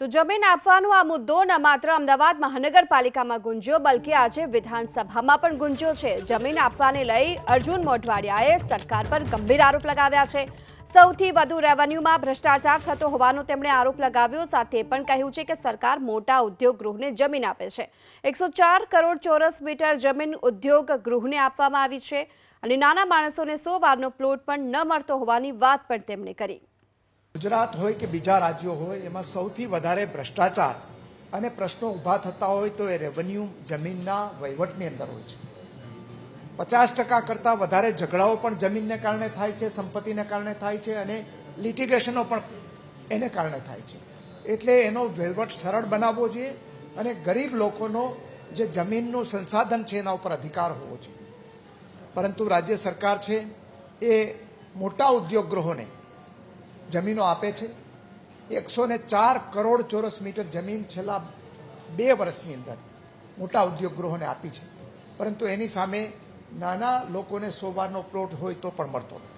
તો જમીન આપવાનો આ મુદ્દો ન માત્ર અમદાવાદ મહાનગરપાલિકામાં ગુંજ્યો, બલકે આજે વિધાનસભામાં પણ ગુંજ્યો છે. જમીન આપવાને લઈ અર્જુન મોઢવાડિયાએ સરકાર પર ગંભીર આરોપ લગાવ્યા છે. સૌથી વધુ રેવન્યુમાં ભ્રષ્ટાચાર થતો હોવાનો તેમણે આરોપ લગાવ્યો, સાથે પણ કહ્યું છે કે સરકાર મોટા ઉદ્યોગ ગૃહને જમીન આપે છે. એકસો કરોડ ચોરસ મીટર જમીન ઉદ્યોગ ગૃહને આપવામાં આવી છે અને નાના માણસોને સો વારનો પ્લોટ પણ ન મળતો હોવાની વાત પણ તેમણે કરી. ગુજરાત હોય કે બીજા રાજ્યો હોય, એમાં સૌથી વધારે ભ્રષ્ટાચાર અને પ્રશ્નો ઊભા થતા હોય તો એ રેવન્યુ જમીનના વહીવટની અંદર હોય છે. પચાસ ટકા કરતાં વધારે ઝઘડાઓ પણ જમીનને કારણે થાય છે, સંપત્તિને કારણે થાય છે અને લિટિગેશનો પણ એને કારણે થાય છે. એટલે એનો વહીવટ સરળ બનાવવો જોઈએ અને ગરીબ લોકોનો જે જમીનનું સંસાધન છે એના ઉપર અધિકાર હોવો જોઈએ. પરંતુ રાજ્ય સરકાર છે એ મોટા ઉદ્યોગ ગૃહોને જમીનો આપે છે. એકસો ને ચાર કરોડ ચોરસ મીટર જમીન છેલ્લા બે વર્ષની અંદર મોટા ઉદ્યોગ ગૃહોને આપી છે. પરંતુ એની સામે નાના લોકોને સોવાનો પ્લોટ હોય તો પણ મળતો નથી.